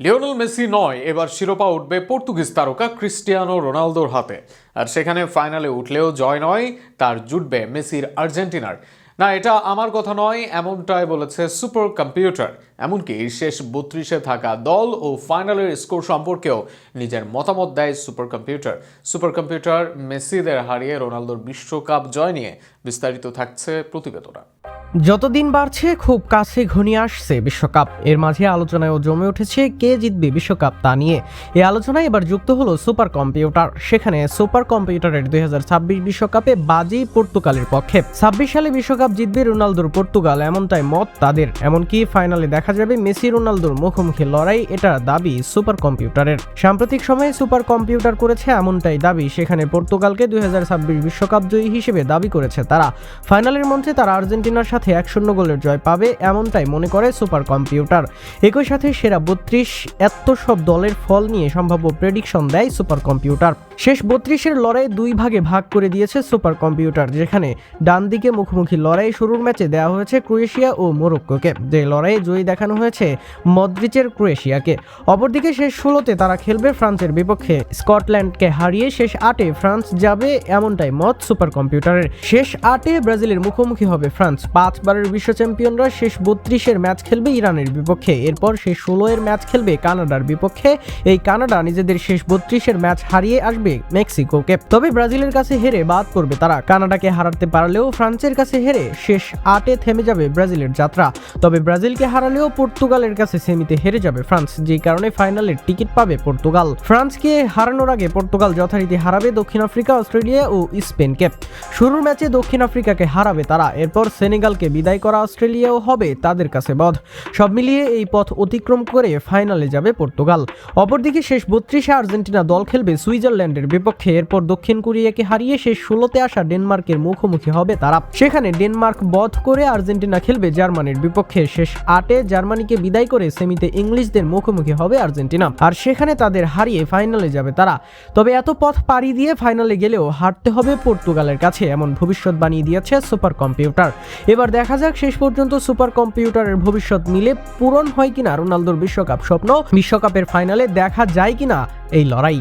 Lionel Messi নয়, এবার শিরোপা উঠবে পর্তুগিজ তারকা ক্রিস্টিয়ানো রোনালদোর হাতে। আর সেখানে ফাইনালে উঠলেও জয় নয়, তার জুটবে মেসির আর্জেন্টিনার। না, এটা আমার কথা নয়, এমনটাই বলেছে সুপার কম্পিউটার এমনকি শেষ বত্রিশে থাকা দল ও ফাইনালের স্কোর সম্পর্কেও নিজের মতামত দেয় সুপার কম্পিউটার সুপার কম্পিউটার মেসিদের হারিয়ে রোনালদোর বিশ্বকাপ জয় নিয়ে বিস্তারিত থাকছে প্রতিবেদনা। যতদিন বাড়ছে, খুব কাছে ঘনিয়ে আসছে বিশ্বকাপ। এর মাঝে আলোচনায়ও জমে উঠেছে, কে জিতবে বিশ্বকাপ তা নিয়ে। এই আলোচনায় এবার যুক্ত হলো সুপার কম্পিউটার। সেখানে সুপার কম্পিউটারের দুই বিশ্বকাপে বাজি পর্তুগালের পক্ষে। ছাব্বিশ সালে বিশ্বকাপ জিতবে রোনালদোর পর্তুগাল, এমনটাই মত তাদের। এমনকি ফাইনালে দেখা যাবে মেসি রোনালদোর মুখোমুখি লড়াই, এটা দাবি সুপার কম্পিউটারের। সাম্প্রতিক সময়ে সুপার কম্পিউটার করেছে এমনটাই দাবি, সেখানে পর্তুগালকে দুই বিশ্বকাপ জয়ী হিসেবে দাবি করেছে তারা। ফাইনালের মঞ্চে তারা আর্জেন্টিনার সাথে এক শূন্য গোলের জয় পাবে এমনটাই মনে করে সুপার কম্পিউটার। একই সাথে সেরা বত্রিশ, এত সব দলের ফল নিয়ে সম্ভাব্য প্রেডিকশন দেয় সুপার কম্পিউটার। শেষ বত্রিশের লড়াই দুই ভাগে ভাগ করে দিয়েছে সুপার কম্পিউটার যেখানে ডান দিকে মুখোমুখি লড়াই শুরুর ম্যাচে দেওয়া হয়েছে ক্রোয়েশিয়া ও মোরক্কোকে। যে লড়াইয়ে জয়ী দেখানো হয়েছে মদ্রিচের ক্রোয়েশিয়াকে। অপরদিকে শেষ ষোলোতে তারা খেলবে ফ্রান্সের বিপক্ষে। স্কটল্যান্ডকে হারিয়ে শেষ আটে ফ্রান্স যাবে এমনটাই মত সুপার কম্পিউটারের শেষ আটে ব্রাজিলের মুখোমুখি হবে ফ্রান্স। পাঁচবারের বিশ্ব চ্যাম্পিয়নরা শেষ বত্রিশের ম্যাচ খেলবে ইরানের বিপক্ষে। এরপর শেষ ষোলো এর ম্যাচ খেলবে কানাডার বিপক্ষে। এই কানাডা নিজেদের শেষ বত্রিশের ম্যাচ হারিয়ে আসবে মেক্সিকোকে তবে ব্রাজিলের কাছে হেরে বাদ পড়বে তারা। কানাডাকে হারাতে পারলেও ফ্রান্সের কাছে হেরে শেষ আটে থেমে যাবে ব্রাজিলের যাত্রা। তবে ব্রাজিলকে হারালেও পর্তুগালের কাছে সেমিতে হেরে যাবে ফ্রান্স, যেই কারণে ফাইনালের টিকিট পাবে পর্তুগাল। ফ্রান্সকে হারানোর আগে পর্তুগাল যথারীতি হারাবে দক্ষিণ আফ্রিকা, অস্ট্রেলিয়া ও স্পেনকে শুরুর ম্যাচে দক্ষিণ আফ্রিকাকে হারাবে তারা। এরপর সেনেগালকে বিদায় করা অস্ট্রেলিয়াও হবে তাদের কাছে বধ। সব মিলিয়ে এই পথ অতিক্রম করে ফাইনালে যাবে পর্তুগাল। অপরদিকে শেষ বত্রিশে আর্জেন্টিনা দল খেলবে সুইজারল্যান্ডের বিপক্ষে এরপর দক্ষিণ কোরিয়াকে হারিয়ে শেষ ষোলোতে আসা ডেনমার্কের মুখোমুখি হবে তারা। সেখানে ডেনমার্ক বধ করে আর্জেন্টিনা খেলবে জার্মানির বিপক্ষে। শেষ আটে জার্মানিকে বিদায় করে সেমিতে ইংলিশদের মুখোমুখি হবে আর্জেন্টিনা। আর সেখানে তাদের হারিয়ে ফাইনালে যাবে তারা। তবে এত পথ পাড়ি দিয়ে ফাইনালে গেলেও হারতে হবে পর্তুগালের কাছে, এমন ভবিষ্যৎ বানিয়ে দিয়েছে সুপার কম্পিউটার এবার দেখা যাক শেষ পর্যন্ত সুপার কম্পিউটারের ভবিষ্যৎ মিলে পূরণ হয় কিনা রোনালদোর বিশ্বকাপ স্বপ্ন। বিশ্বকাপের ফাইনালে দেখা যায় কিনা এই লড়াই।